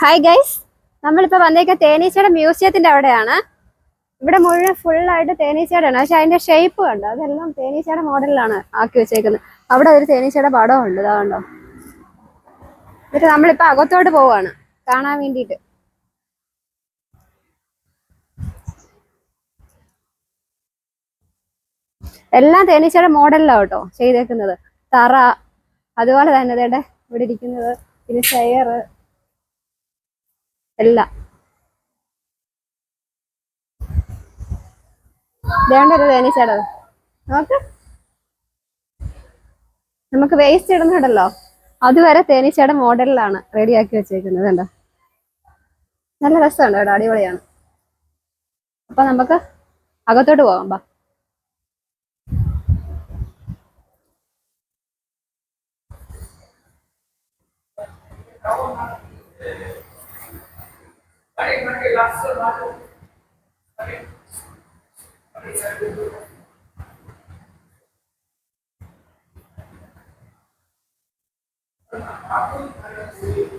Hi guys നമ്മളിപ്പോൾ വന്നേക്ക തേനീച്ചയുടെ മ്യൂസിയത്തിന്റെ അവിടെയാണ്. ഇവിടെ മുഴുവൻ ഫുള്ളായിട്ട് തേനീച്ചയുടെയാണ്. പക്ഷെ അതിന്റെ ഷേപ്പ് കണ്ടോ? അതെല്ലാം തേനീച്ചയുടെ മോഡലിലാണ് ആക്കി വെച്ചേക്കുന്നത്. അവിടെ ഒരു തേനീച്ചയുടെ പടം ഉണ്ട് ഇതാ കണ്ടോ? എന്നിട്ട് നമ്മളിപ്പോൾ അകത്തോട്ട് പോവാണ് കാണാൻ വേണ്ടിയിട്ട്. എല്ലാം തേനീച്ചയുടെ മോഡലിലാണ് കേട്ടോ ചെയ്തേക്കുന്നത്. തറ അതുപോലെ തന്നെ ഇവിടെ ഇരിക്കുന്നത് പിന്നെ ചെയർ എല്ലാം വേണ്ട ഒരു തേനീച്ചയുടെ നോക്ക് നമുക്ക്? വേസ്റ്റ് ഇടുന്നുണ്ടല്ലോ അതുവരെ തേനീച്ചയുടെ മോഡലിലാണ് റെഡിയാക്കി വെച്ചേക്കുന്നത് കണ്ടോ? നല്ല രസമുണ്ട് കേട്ടോ അടിപൊളിയാണ്. അപ്പൊ നമുക്ക് അകത്തോട്ട് പോകാം ബാ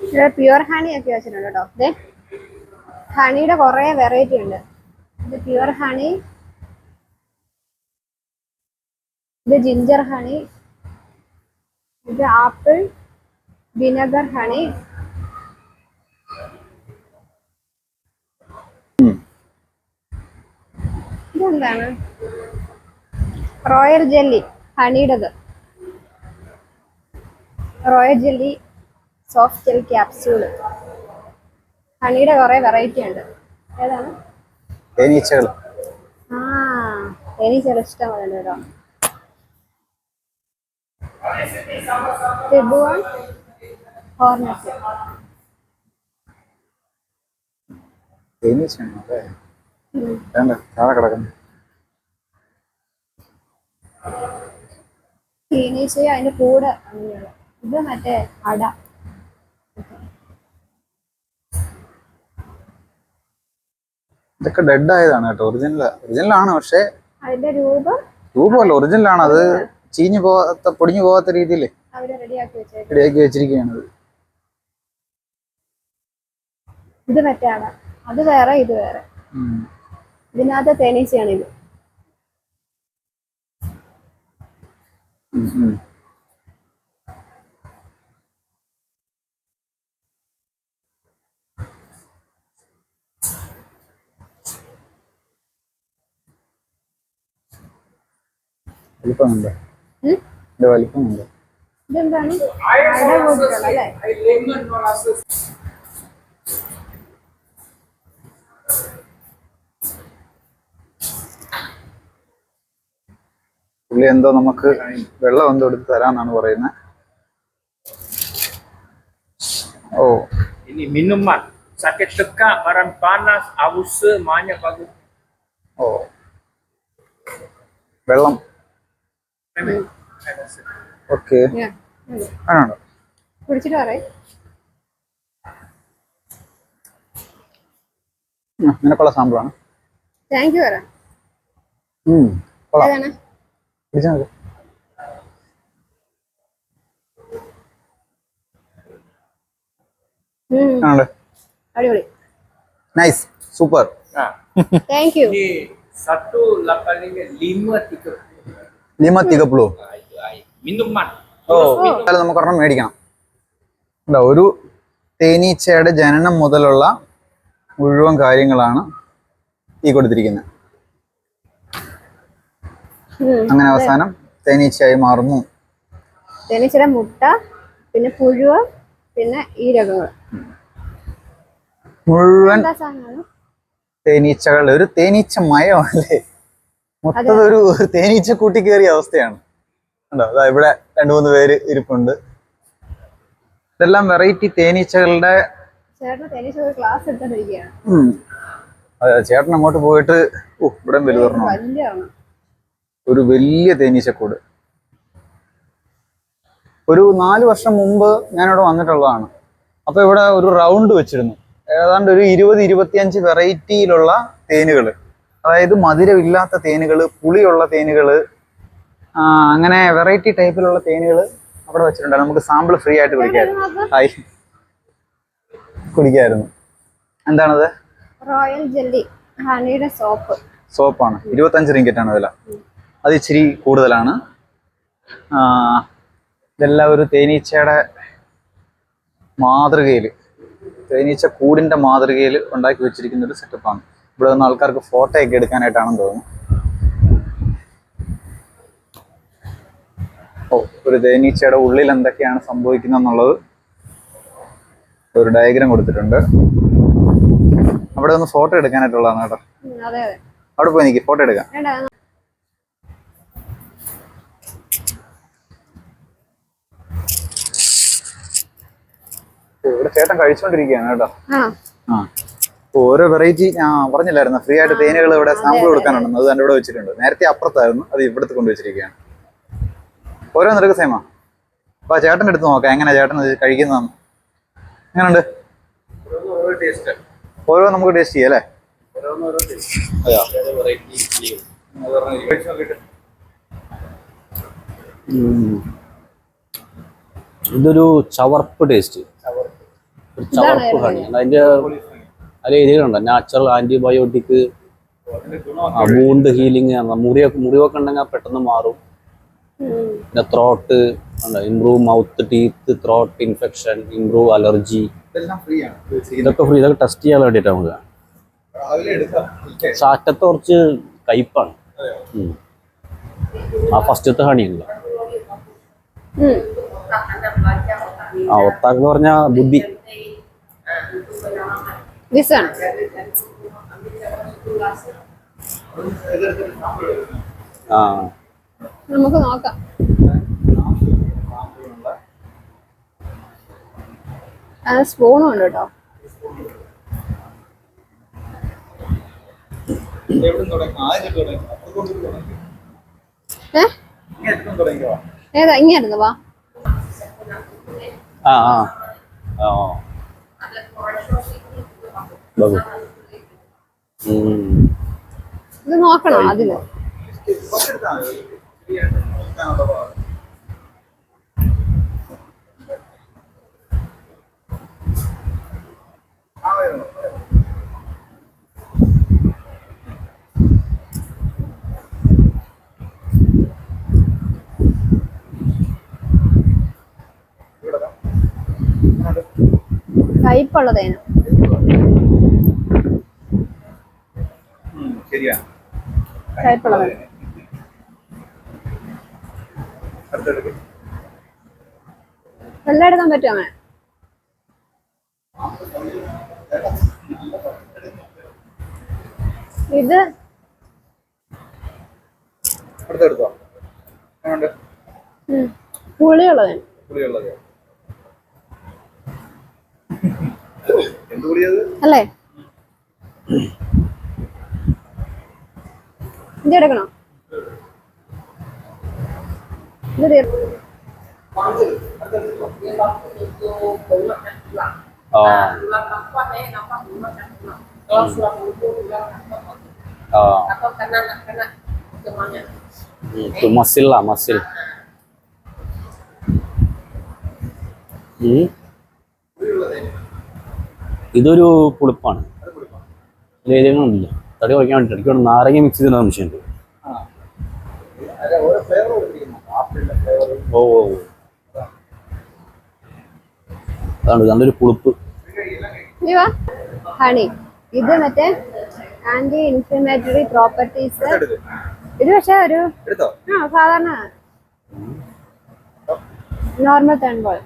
ഇവിടെ പ്യുവർ ഹണി ഒക്കെ വെച്ചിട്ടുണ്ട് കേട്ടോ. ദേ ഹണിയുടെ കുറെ വെറൈറ്റി ഉണ്ട്. ഇത് പ്യുവർ ഹണി ഇത് ജിഞ്ചർ ഹണി ഇത് ആപ്പിൾ വിനെഗർ ഹണി ഇതെന്താണ്? Royal jelly ഹണിയുടേത് royal jelly soft gel capsule ഹണിയുടെ കുറെ വെറൈറ്റി ഉണ്ട്. ഏതാണ്? തേനീച്ചകൾ. ആ തേനീച്ചകൾ ഇഷ്ടമാണ് കേട്ടോ. ത്രിഭുവൻ ഹോർണറ്റ് തേനീച്ചയാണോ? അതെ വേണ്ട താഴെ കിടക്കുന്നു. തേനീച്ചയും അതിന്റെ കൂടെ അങ്ങനെയുള്ള ഇത് മറ്റേ അട. ഇതൊക്കെ ഡെഡ് ആയതാണ് കേട്ടോ ഒറിജിനൽ ഒറിജിനൽ ആണ് പക്ഷേ അതിന്റെ രൂപം രൂപമല്ല ഒറിജിനൽ ആണ്. അത് ചീഞ്ഞു പോകാത്ത പൊടിഞ്ഞു പോകാത്ത രീതിയിൽ റെഡിയാക്കി വെച്ചിരിക്കുകയാണ് ഇത്. ഇത് മറ്റേ അട. അത് വേറെ ഇത് വേറെ. ഇതിനകത്ത് തേനീച്ചയാണ് ഇത്. വലിപ്പമുണ്ട്? വലിപ്പമുണ്ട്? ഇതെന്താണ് അട കൂട്ടിട്ടുള്ള അല്ലേ പുള്ളി എന്തോ നമുക്ക് വെള്ളം എന്തോ എടുത്ത് തരാന്നാണ് പറയുന്നത്. ഓ. Ini minuman. Sakit tekak, badan panas, haus, banyak bagus. ഓ. വെള്ളം. ഓക്കെ. ആണോ കുടിച്ചിട്ട് പറയും. നിനക്കുള്ള സാമ്പിളാണ്. താങ്ക് യു പറ. കൊള്ളാം. പിടിച്ചാൽ മതി. ആണല്ലേ അടിപൊളി nice super thank you ini satu lapan lima, lima tiga. Lima തികപ്പുളു Nah, itu. Minuman. ഓ നമുക്ക് ഒരെണ്ണം മേടിക്കണം എന്താ ഒരു തേനീച്ചയുടെ ജനനം മുതലുള്ള മുഴുവൻ കാര്യങ്ങളാണ് ഈ കൊടുത്തിരിക്കുന്നത്. അങ്ങനെ അവസാനം തേനീച്ചയായി മാറുന്നു. തേനീച്ചയുടെ മുട്ട പിന്നെ പുഴുവ പിന്നെ ഈ രകങ്ങൾ മുഴുവൻ തേനീച്ചകൾ ഒരു തേനീച്ച മയമല്ലേ മൊത്തം ഒരു തേനീച്ച കൂട്ടി കയറിയ അവസ്ഥയാണ്. ഉണ്ടോ അതാ ഇവിടെ രണ്ടു മൂന്ന് പേര് ഇരിപ്പുണ്ട്. ഇതെല്ലാം വെറൈറ്റി തേനീച്ചകളുടെ. ചേട്ടൻ അങ്ങോട്ട് പോയിട്ട് ഓ ഇവിടെ വലുതൊരെണ്ണം. വലിയാണ് ഒരു വലിയ തേനീച്ചക്കൂട്. ഒരു നാല് വർഷം മുമ്പ് ഇവിടെ വന്നിട്ടുള്ളതാണ്. അപ്പൊ ഇവിടെ ഒരു റൗണ്ട് വെച്ചിരുന്നു. ഏതാണ്ട് ഒരു ഇരുപത് ഇരുപത്തിയഞ്ച് വെറൈറ്റിയിലുള്ള തേനുകൾ. അതായത് മധുരമില്ലാത്ത തേനുകൾ പുളിയുള്ള തേനുകൾ അങ്ങനെ വെറൈറ്റി ടൈപ്പിലുള്ള തേനുകൾ അവിടെ വെച്ചിട്ടുണ്ട്. നമുക്ക് സാമ്പിൾ ഫ്രീ ആയിട്ട് കുടിക്കാം ഹായ്. കുടിക്കായിരുന്നു എന്താണത്? റോയൽ ജെല്ലി ഹണിയുടെ സോപ്പ്. സോപ്പാണ്. ഇരുപത്തഞ്ച് റിങ്കറ്റ് ആണ് വില അത് ഇച്ചിരി കൂടുതലാണ്. ഇതെല്ലാം ഒരു തേനീച്ചയുടെ മാതൃകയിൽ തേനീച്ച കൂടിന്റെ മാതൃകയിൽ ഉണ്ടാക്കി വെച്ചിരിക്കുന്ന ഒരു സെറ്റപ്പാണ് ഇവിടെ നിന്ന് ആൾക്കാർക്ക് ഫോട്ടോ ഒക്കെ എടുക്കാനായിട്ടാണെന്ന് തോന്നുന്നു. ഓ ഒരു തേനീച്ചയുടെ ഉള്ളിൽ എന്തൊക്കെയാണ് സംഭവിക്കുന്നത് എന്നുള്ളത് ഒരു ഡയഗ്രാം കൊടുത്തിട്ടുണ്ട്. അവിടെ ഒന്ന് ഫോട്ടോ എടുക്കാനായിട്ടുള്ളതാണ് കേട്ടോ. അവിടെ പോയി എനിക്ക് ഫോട്ടോ എടുക്കാം. ഇവിടെ ചേട്ടൻ കഴിച്ചോണ്ടിരിക്കുകയാണ് കേട്ടോ. ആ. ഓരോ വെറൈറ്റി ഞാൻ പറഞ്ഞില്ലായിരുന്നു. ഫ്രീ ആയിട്ട് തേനുകൾ ഇവിടെ സാമ്പിൾ കൊടുക്കാനുണ്ടെന്ന്. അത് എന്റെ ഇവിടെ വെച്ചിട്ടുണ്ട്. നേരത്തെ അപ്പുറത്തായിരുന്നു. അത് ഇവിടുത്തെ കൊണ്ടുവച്ചിരിക്കുകയാണ് നിരക്ക് സേമാ അപ്പൊ ആ? ചേട്ടന്റെ അടുത്ത് നോക്കാം. എങ്ങനെ ചേട്ടൻ കഴിക്കുന്നതാണ് കഴിക്കുന്നതെന്ന്. എങ്ങനെയുണ്ട്? ഓരോ നമുക്ക് ടേസ്റ്റ് ചെയ്യാം അല്ലേ? അതെയോ? ഇതൊരു ചവർപ്പ് ടേസ്റ്റ് ഒരു ചവർപ്പ് ഹണി അതിന്റെ അതിൽ എഴുതിയിട്ടുണ്ട് നാച്ചുറൽ ആന്റിബയോട്ടിക് വൂണ്ട് ഹീലിംഗ് മുറിയൊക്കെ മുറിവൊക്കെ ഉണ്ടെങ്കിൽ പെട്ടെന്ന് മാറും. പിന്നെ throat improve mouth teeth throat infection improve allergy ഇതെല്ലാം ഫ്രീ ആണ്. ഇത് ഇതൊക്കെ ഫ്രീ ഇതൊക്കെ ടെസ്റ്റ് ചെയ്യാൻ വേണ്ടിയിട്ട് നമുക്ക് രാവിലെ എടുക്കാം. ഇല്ലേ? ചാറ്റത്ത് കുറച്ച് കയ്പാണ്. ആ ഫസ്റ്റത്തെ ഹണി അല്ല ഉം. ആ ഒത്താക്ക് പറഞ്ഞ ബുദ്ധി. This one. ആ. നമുക്ക് നോക്കാം. ആ സ്പൂണും ഉണ്ട് കേട്ടോ ഏതാ ഇങ്ങനെ വാ. ആ ആ. ആ ബാബു. ഇത് നോക്കണോ അതിൽ കുറച്ചെടുത്താൽ മതി. ഫ്രീ ആയിട്ട് നോക്കാനുള്ള ഭാഗം. ആ, വരുന്നു. ഇവിടെ ദാ. ഇങ്ങോട്ട്. കയ്പുള്ള തേന ഉം, ശരിയാണ് എല്ലാം എടുക്കാൻ പറ്റും അങ്ങനെ ഇത് അടുത്തെടുത്തോ? എങ്ങനെയുണ്ട് ഇത് എടുക്കണോ. ഇതൊരു പുളിപ്പാണ്. ലേഖനങ്ങളില്ല തടി കുറയ്ക്കാൻ വേണ്ടിയിട്ട് എനിക്ക് നാരങ്ങ മിക്സ് ചെയ്തിരുന്ന സംശയമുണ്ട് ഓ ഓ. അതാണ് നല്ലൊരു പുളിപ്പ്. ഹണി ഇത് മറ്റേ ആന്റി ഇൻഫ്ലമേറ്ററി പ്രോപ്പർട്ടീസ് ഇത് പക്ഷെ ഒരു എടുത്തോ? ആ സാധാരണ നോർമൽ തേൺബോൾ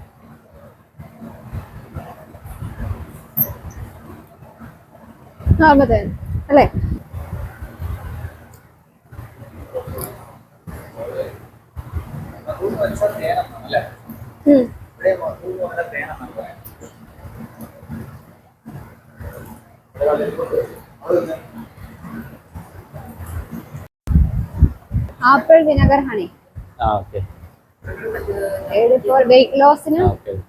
നോർമൽ തേൻ അല്ലേ? Apple vinegar honey for weight ലോസിന്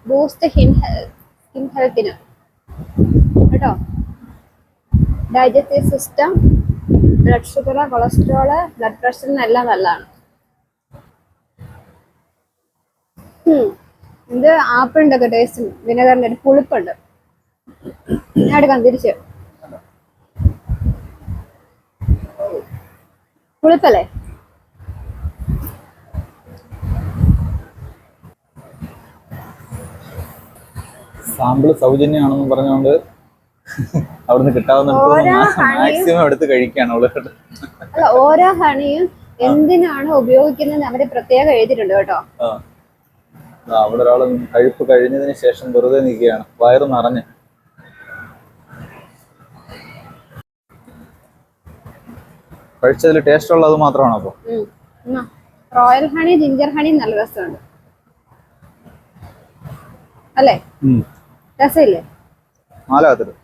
boost skin ഹെൽത്തിന് കേട്ടോ? Digestive system blood sugar cholesterol blood എല്ലാം നല്ലതാണ്. എന്ത് ആപ്പിളിന്റെ ടേസ്റ്റ് വിനെഗറിന്റെ ഒരു പുളിപ്പുണ്ട്. ഞാൻ എടുക്കാം തിരിച്ച്. പുളിപ്പല്ലേ? സാമ്പിൾ സൗജന്യമാണെന്ന് പറഞ്ഞുകൊണ്ട് അവിടുന്ന് കിട്ടാവുന്ന മാക്സിമം എടുത്ത് കഴിക്കുകയാണ് അവൾ അല്ല ഓരോ ഹണിയും എന്തിനാണ് ഉപയോഗിക്കുന്നത് അവർ പ്രത്യേകം എഴുതിയിട്ടുണ്ട് കേട്ടോ. അവിടെ ഒരാൾ കഴിപ്പ് കഴിഞ്ഞതിന് ശേഷം വെറുതെ നിൽക്കുകയാണ്. വയറ് നിറഞ്ഞ്. കഴിച്ചതിൽ ടേസ്റ്റ് ഉള്ളത് മാത്രമാണ് അപ്പൊ. റോയൽ ഹണി ജിഞ്ചർ ഹണി നല്ല രസമുണ്ട്. അല്ലേ? രസമില്ലേ? നാലാകത്തിട്ട്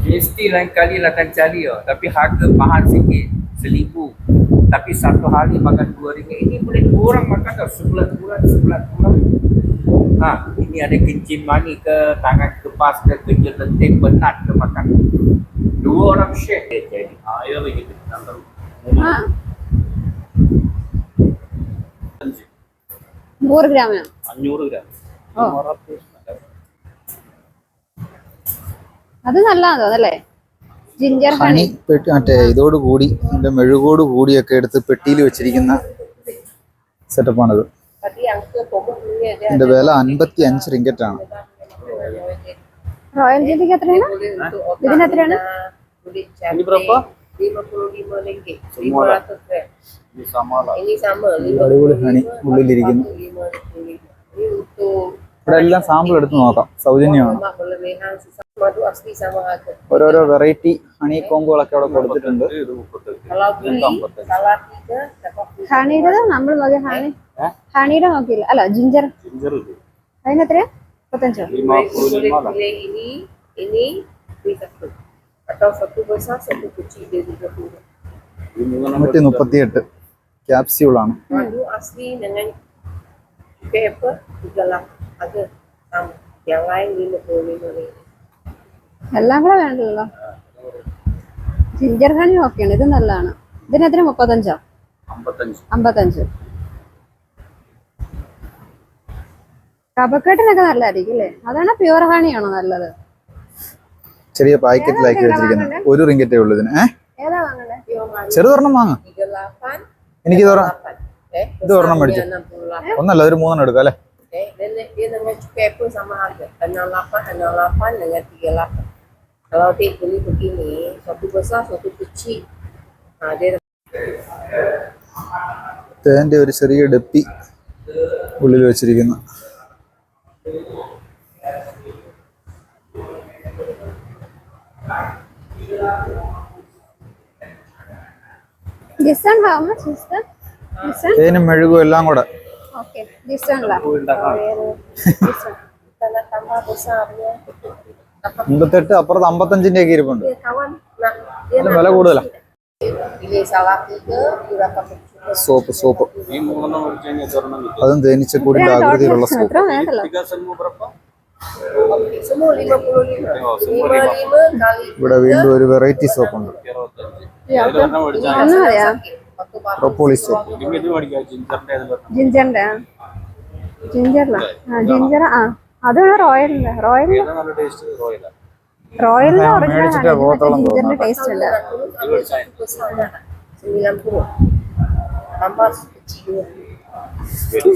Mesti lain kali lah akan cari oh. Tapi harga mahal sikit Seribu Tapi satu hari makan dua ringgit Ini boleh dua orang makan tau Sebelah bulan Sebelah bulan Ha, ini ada kencing mani ke Tangan kepas ke Kerja lenting penat ke makan Dua orang share Eh, Jadi air lagi ആ നൂറ് ഗ്രാമിനോ അഞ്ഞൂറ് gram അത് നല്ലതാന്ന് തോന്നല്ലേ ginger honey പെട്ടി മറ്റേ ഇതോട് കൂടി അതിന്റെ മെഴുകോട് കൂടിയൊക്കെ എടുത്ത് പെട്ടിയിൽ വെച്ചിരിക്കുന്ന സെറ്റപ്പ് സെറ്റപ്പാണിത് ഇതിന്റെ വില അൻപത്തി അഞ്ച് റിങ്കറ്റ് ആണ് റോയൽ ജിഞ്ചിക്ക് എത്രയാണ് ഇതിന് എത്രയാണ് ini berapa? 55 ringgit. Semua lah. 500 gram. ini sama lah Ini sama അടിപൊളി ഹണി ഉള്ളിലിരിക്കുന്നു ഇവിടെ എല്ലാം സാമ്പിൾ എടുത്ത് നോക്കാം. സൗജന്യമാണ്. ഓരോരോ വെറൈറ്റി ഹണി കോമ്പുകളൊക്കെ അവിടെ കൊടുത്തിട്ടുണ്ട്. ഹണിയുടെ നമ്മൾ നോക്കി ഹണി ഹണിയുടെ നോക്കിയില്ല. അല്ല ജിഞ്ചർ അതിനെത്ര മുപ്പത്തഞ്ചോ? നൂറ്റി മുപ്പത്തിയെട്ട് ക്യാപ്സ്യൂളാണ് Madu ഞങ്ങളായും വീണ്ടും cukai apa? 38. Ada sama. Yang lain 55 ringgit. എല്ലാം കൂടെ വേണ്ടല്ലോ ജിഞ്ചർ ഹണി ഓക്കെയാണ് ഇത് നല്ലതാണ് ഇതിന് എത്ര മുപ്പത്തഞ്ചോ അമ്പത്തഞ്ച് കപക്കെട്ടിനൊക്കെ നല്ലതായിരിക്കും അല്ലേ അതാണ് പ്യുവർ ഹണിയാണോ നല്ലത് ചെറിയ പാക്കറ്റിലാക്കി വെച്ചിരിക്കുന്നത് ഒരു റിങ്കറ്റേ ഉള്ളൂ ഇതിന്? ചെറുതൊരെണ്ണം വാങ്ങ 38. എനിക്ക് ഇത് ഒരെണ്ണം 8. Itu warna besarnya merah. 68. ഒന്നല്ല ഒരു മൂന്നെണ്ണം എടുക്കാം അല്ലേ Eh, dia, dia dengan cukai pun sama harga. 68, 68 dengan 38. Kalau dia beli begini, satu besar, satu kecil. Ha, dia തേന്റെ ഒരു ചെറിയ ഡപ്പി ഉള്ളിൽ വെച്ചിരിക്കുന്നു is that? How much Then one this one തേനും മെഴുകും എല്ലാം കൂടെ nak tambah besarnya. Dapat അമ്പത്തെട്ട് അപ്പുറത്ത് അമ്പത്തഞ്ചിന്റെ ഒക്കെ ഇരിപ്പുണ്ട്. വില കൂടുതലാ? Soap soap. അതും തേനീച്ചക്കൂടിന്റെ ആകൃതിയിലുള്ള സോപ്പ്. എത്ര വേണ്ടല്ലോ. tiga semua berapa Okey, semua 55. Semua 55 kali ഇവിടെ വീണ്ടും ഒരു വെറൈറ്റി സോപ്പ് ഉണ്ട്. ജിഞ്ചറിന്റെ ജിഞ്ചറിലാ ആ ജിഞ്ചർ ആ. അത് റോയലിന്റെ റോയൽ നല്ല ടേസ്റ്റ് റോയല റോയലിന്റെ ഒറിജിനൽ ജിഞ്ചറിന്റെ ടേസ്റ്റ് ഇല്ല Ambil satu besar nak. 90. Tambah kecil.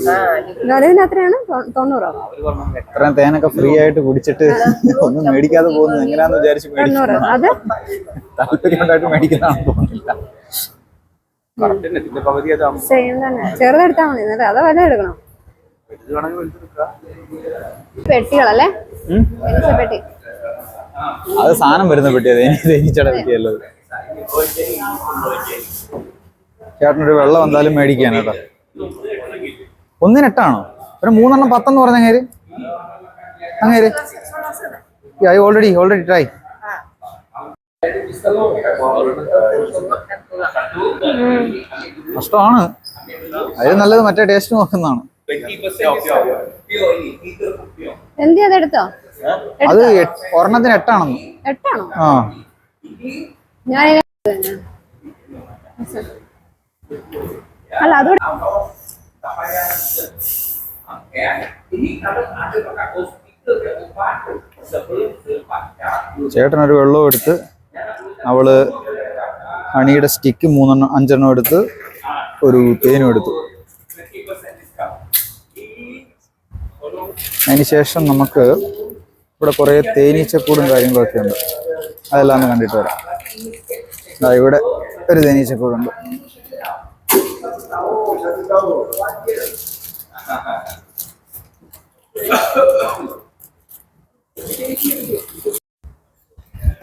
Ha, ni അതിന് എത്രയാണ് തൊ- തൊണ്ണൂറോ? അവർ പറഞ്ഞു ഇത്രയും തേനൊക്കെ ഫ്രീ ആയിട്ട് കുടിച്ചിട്ട് ഒന്നും മേടിക്കാതെ പോകുന്നത് എങ്ങനെയാന്ന് വിചാരിച്ചു തൊണ്ണൂറ്. അത് താല്പര്യം ഉണ്ടായിട്ട് മേടിക്കുന്നതാണെന്ന് തോന്നുന്നില്ല കറക്റ്റ് ഇതിന്റെ പകുതി അത് സെയിം തന്നെ. ചെറുതെടുത്താൽ മതി എന്നിട്ട് അതോ വലുത് എടുക്കണം. ഇത് വേണമെങ്കിൽ വലുതെടുക്കാം പെട്ടികളല്ലേ? പെട്ടി. അത് സാധനം വരുന്ന പെട്ടിയാ തേനീ തേനീച്ചയുടെ പെട്ടിയല്ലോ. ചേട്ടനൊരു വെള്ളം എന്തായാലും മേടിക്കാണ് കേട്ടോ. ഒന്നിനെട്ടാണോ ഒരു മൂന്നെണ്ണം പത്തെന്ന് പറഞ്ഞ അങ്ങേര്. അങ്ങേര്. ഐ ഓൾറെഡി ഓൾറെഡി ട്രൈ നഷ്ടമാണ്. അതിൽ നല്ലത് മറ്റേ ടേസ്റ്റ് നോക്കുന്നതാണ്. 20% pure ini Kita pure എന്തി അതെടുത്തോ അത് ഒരെണ്ണത്തിന് എട്ടാണെന്ന്. എട്ടാണോ? ആ. ഞാൻ അല്ല. ചേട്ടൻ ഒരു വെള്ളവും എടുത്ത് അവൾ ഹണിയുടെ സ്റ്റിക്ക് മൂന്നെണ്ണം അഞ്ചെണ്ണം എടുത്ത് ഒരു തേനും എടുത്തു. 50% discount. Ini അതിന് ശേഷം നമുക്ക് ഇവിടെ കുറേ തേനീച്ചക്കൂടും കാര്യങ്ങളൊക്കെ ഉണ്ട്. അതെല്ലാം ഒന്ന് കണ്ടിട്ട് വരാം. ഇവിടെ ഒരു തേനീച്ചക്കൂടുണ്ട്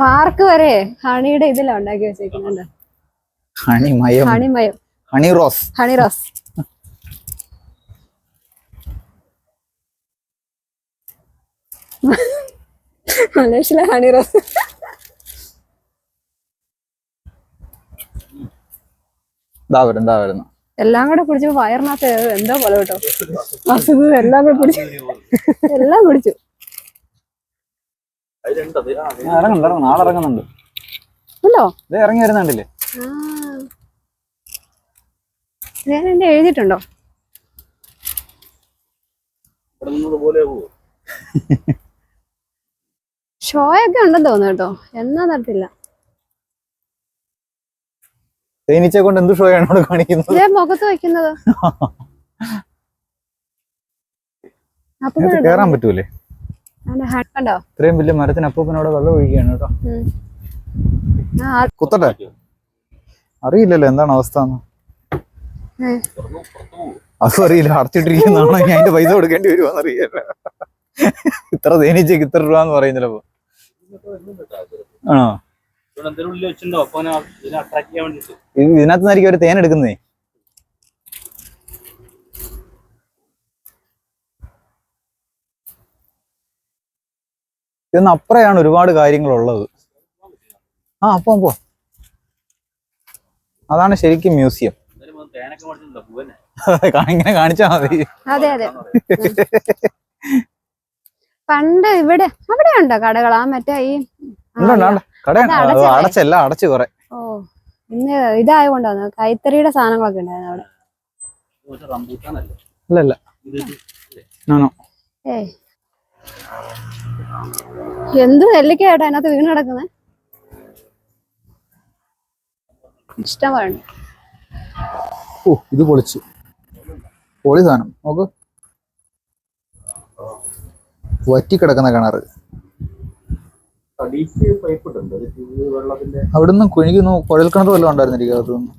പാർക്ക് വരെ ഹണിയുടെ ഇതിലാണ് ഉണ്ടാക്കി വെച്ചേക്കുന്നുണ്ട്. ഹണി മയം ഹണിമയം. Honey rose. Honey rose. മലേഷ്യയിലെ ഹണി റോസ്. ഇതാ വരുന്നു ഇതാ വരുന്നു. എല്ലാം കൂടെ പിടിച്ചു വയറിനകത്ത് എന്താ പോലെ കേട്ടോ. അസുഖം എല്ലാം കൂടെ കുടിച്ചു എല്ലാം കുടിച്ചു ആ, ഇറങ്ങുന്നുണ്ട് ആളിറങ്ങുന്നുണ്ട് ഇറങ്ങി വരുന്നുണ്ടല്ലേ? എന്റെ എഴുതിയിട്ടുണ്ടോ? ഷോ ഒക്കെ ഉണ്ടെന്ന് തോന്നുന്നു കേട്ടോ. എന്നാ നടത്തില്ല. തേനീച്ചയെ കൊണ്ട് എന്ത് ഷോ ആണ് കാണിക്കുന്നത്? ഇതേ മുഖത്ത് വെക്കുന്നത്. കേറാൻ പറ്റൂലേ? കണ്ടോ ഇത്രയും വലിയ മരത്തിന് അപ്പൂപ്പനോട് വെള്ളം ഒഴിക്കുകയാണ് കേട്ടോ. കുത്തട്ടെ? അറിയില്ലല്ലോ എന്താണ് അവസ്ഥ. അതും അറിയില്ല. അടച്ചിട്ടിരിക്കുന്നതാണോ ഞാൻ അതിന്റെ പൈസ കൊടുക്കേണ്ടി വരുമോന്ന് അറിയില്ല. ഇത്ര തേനീച്ചക്ക് ഇത്ര രൂപ എന്ന് പറയും ആണോ? ഇതിനകത്തുനിന്നായിരിക്കും അവർ തേൻ എടുക്കുന്നേ? എന്ന് അപ്പുറയാണ് ഒരുപാട് കാര്യങ്ങളുള്ളത്. ആ അപ്പം പോ അതാണ് ശരിക്കും മ്യൂസിയം. ഇങ്ങനെ കാണിച്ചാ മതി. അതെ അതെ. പണ്ട് ഇവിടെ അവിടെ ഉണ്ടോ കടകളാ ആ മറ്റേ ഈ അടച്ചല്ലേ? അടച്ചു കൊറേ. ഓ ഇന്ന് കൊണ്ടോ കൈത്തറിയുടെ സാധനങ്ങളൊക്കെ ഉണ്ടായിരുന്നു അവിടെ. പക്ഷെ റംബൂട്ടാനല്ലേ? അല്ല അല്ല ഇത് നോ നോ. ഏയ്. എന്ത് നെല്ലിക്കയായിട്ടാ അതിനകത്ത് വീണ് കിടക്കുന്നത് ഇഷ്ടം വേണ്ട ഓ ഇത് പൊളിച്ചു. പൊളി സാധനം. നോക്ക്. വറ്റിക്കിടക്കുന്ന വെള്ളത്തിന്റെ അവിടുന്ന് കുഴിക്കുന്നു കുഴൽ കിണർ വല്ലതും ഉണ്ടായിരുന്നിരിക്കും അകത്തുനിന്ന്.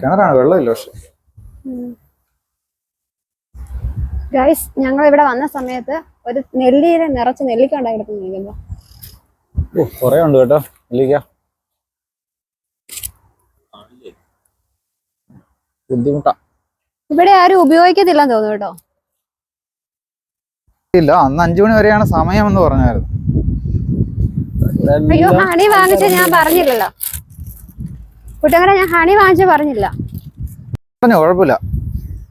കിണറാണ് വെള്ളമില്ല പക്ഷെ. ഗൈസ് ഞങ്ങൾ ഇവിടെ വന്ന സമയത്ത് ഒരു നെല്ലിയിലെ നിറച്ച് നെല്ലിക്ക ഉണ്ടായിരുന്നു ഓ കുറെ ഉണ്ട് കേട്ടോ ഇല്ലിക്ക ബുദ്ധിമുട്ടാ. ഇവിടെ ആരും ഉപയോഗിക്കത്തില്ലെന്ന് തോന്നുന്നു കേട്ടോ. ഇല്ല അന്ന് അഞ്ചു മണി വരെയാണ് സമയം എന്ന് പറഞ്ഞായിരുന്നു അയ്യോ ഹണി വാങ്ങിച്ച ഞാൻ പറഞ്ഞില്ലല്ലോ. കുട്ടങ്ങനെ ഞാൻ ഹണി വാങ്ങിച്ച പറഞ്ഞില്ല. പറഞ്ഞു കുഴപ്പമില്ല.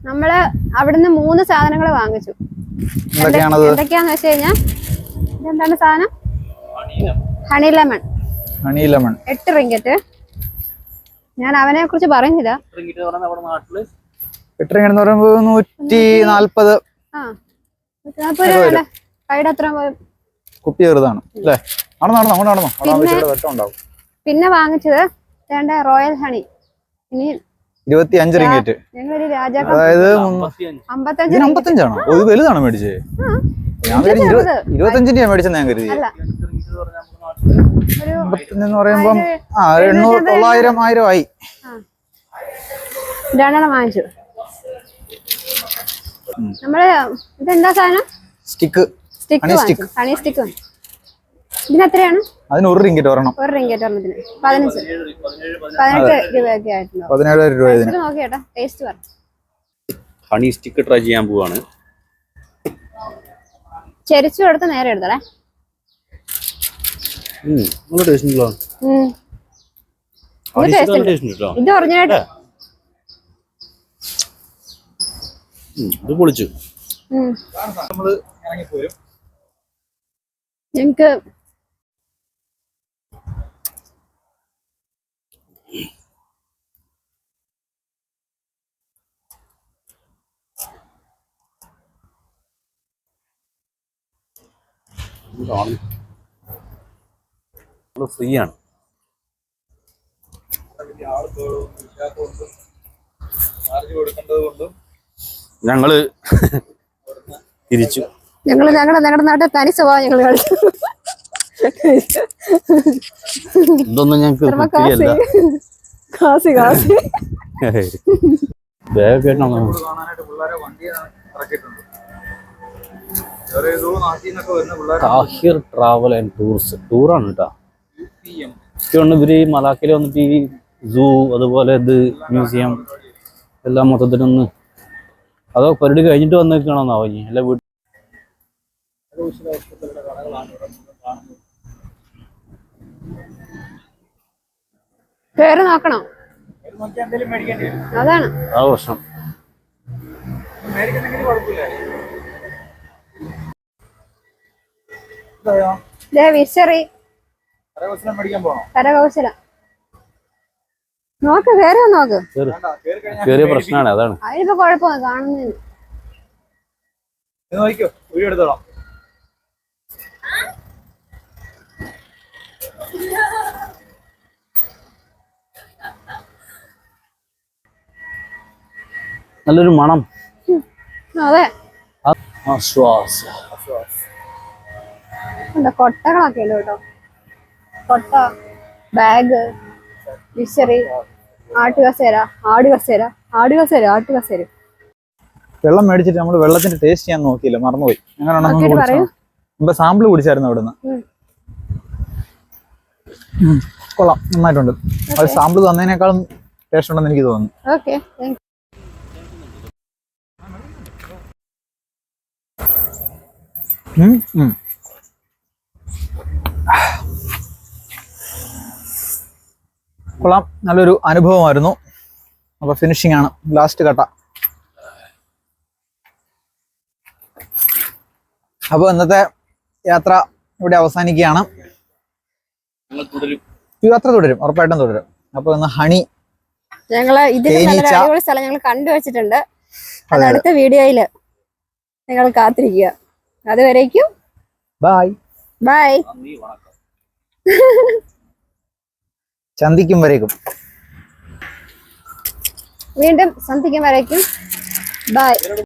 നമ്മൾ അവിടുന്ന് മൂന്ന് സാധനങ്ങൾ വാങ്ങിച്ചു. എന്തൊക്കെയാന്ന് വെച്ച് കഴിഞ്ഞാൽ ഇതെന്താണ് സാധനം? ഹണി ലെമൺ ഹണി ലെമൺ എട്ട് റിങ്കറ്റ് ഞാൻ അവനെ കുറിച്ച് നാട്ടിൽ? എട്ടരങ്ങ എന്ന് പറയുമ്പോൾ നൂറ്റി നാല്പത് ഒരു. കുപ്പി ചെറുതാണ്. അല്ലേ? നടന്നു നടന്നു അങ്ങോട്ട് നടന്നു? അവിടെ വെട്ടം ഉണ്ടാവും. പിന്നെ വാങ്ങിച്ചത് വേണ്ട റോയൽ ഹണി. ഇനി ഇരുപത്തി അഞ്ച് രാജാക്ക അതായത് അമ്പത്തഞ്ചാണോ? വലുതാണോ മേടിച്ചേ ഞാൻ. ഇരുപത്തഞ്ചിന്റെ ഞാൻ ഞാൻ കരുതി നാട്ടിൽ എന്ന് പറയുമ്പം ആ ഒരു എണ്ണൂറ് തൊള്ളായിരം ആയിരം ആയി. രണ്ടെണ്ണം വാങ്ങിച്ചു. നമ്മൾ ഇതെന്താ സാധനം? സ്റ്റിക്ക്. സ്റ്റിക്ക് വാങ്ങിച്ചു. ഹണി സ്റ്റിക്ക് ഇതിന് എത്രയാണ് അതിന് ഒരു റിംഗിറ്റ് വരണം ഒരു റിംഗിറ്റ് വരണത്തിന് പതിനഞ്ച്. പതിനെട്ട് രൂപയൊക്കെ ആയിട്ടുണ്ടോ? പതിനേഴായിരം രൂപ ഇതിന്. നോക്കി ടേസ്റ്റ് പറ. ഹണി സ്റ്റിക്ക് ട്രൈ ചെയ്യാൻ പോവാണ്. ചെരിച്ചു കൊടുത്ത് നേരെ എടുത്തടേ. നല്ല ടേസ്റ്റ് ഉണ്ടല്ലോ. ഇത് ഒറിജിനായിട്ട് ഇത് പൊളിച്ചു. നമ്മൾ ഇറങ്ങിപ്പോരും. ഞങ്ങക്ക് ഫ്രീ ആണ് ഞങ്ങൾ തിരിച്ചു. ഞങ്ങൾ ഞങ്ങളുടെ ഞങ്ങളുടെ നാട്ടിൽ തനി സ്വഭാവം ഞങ്ങൾ കളിച്ചു. ഇതൊന്നും ഞങ്ങൾക്ക് Kazi Kazi bag Tahir travel and tours ടൂറാണ് കേട്ടോ ഇതുകൊണ്ട് ഇവർ മലാക്കിൽ വന്നിട്ട് ഈ സൂ അതുപോലെ ഇത് മ്യൂസിയം എല്ലാം മൊത്തത്തിലൊന്ന് അതോ പരിപാടി കഴിഞ്ഞിട്ട് വന്നേക്കണമെന്നാവോ ഇനി അല്ല വീട്ടിൽ പേര് നോക്കണോ? അതാണ്. ആ പ്രശ്നം. മേടിക്കുന്നെങ്കിൽ കരകൗശലം നോക്ക് കേറിയോ നോക്ക്? കേറ്. വേണ്ട കയറി കഴിഞ്ഞാൽ ചെറിയ പ്രശ്നമാണ് അതാണ്. അതിനിപ്പോ കുഴപ്പമൊന്നും കാണുന്നില്ല. വീഡിയോ എടുത്തോളാം. നല്ലൊരു മണം. അതെ. ആശ്വാസ കൊട്ടകളൊക്കെ ഉണ്ട് കേട്ടോ? കൊട്ട ബാഗ് വിശറി ആട്ടുകസേര ആടുകസേര ആടുകസേര ആട്ടുകസേര. വെള്ളം മേടിച്ചിട്ട് നമ്മൾ വെള്ളത്തിന്റെ ടേസ്റ്റ് ചെയ്യാൻ നോക്കിയില്ല മറന്നുപോയി. പറയൂ. മുമ്പ് സാമ്പിൾ കുടിച്ചായിരുന്നു അവിടുന്ന്. കൊള്ളാം നന്നായിട്ടുണ്ട്. അത് സാമ്പിൾ തന്നതിനേക്കാളും ടേസ്റ്റ് ഉണ്ടെന്ന് എനിക്ക് തോന്നുന്നു. ഓക്കെ കൊള്ളാം. നല്ലൊരു അനുഭവമായിരുന്നു. അപ്പൊ ഫിനിഷിംഗ് ആണ്. ലാസ്റ്റ് കട്ട. അപ്പോൾ ഇന്നത്തെ യാത്ര ഇവിടെ അവസാനിക്കുകയാണ്. യാത്ര തുടരും. ഉറപ്പായിട്ടും തുടരും. അപ്പൊ ഇന്ന് ഹണി ഞങ്ങൾ. അടിപൊളി സ്ഥലം ഞങ്ങൾ കണ്ടുവച്ചിട്ടുണ്ട് അത് അടുത്ത വീഡിയോയിൽ നിങ്ങൾ കാത്തിരിക്കുക. അതുവരേക്കും ബൈ ബൈ ചന്തിക്കും വരേക്കും. വീണ്ടും സന്ധിക്കും വരേക്കും. ബൈ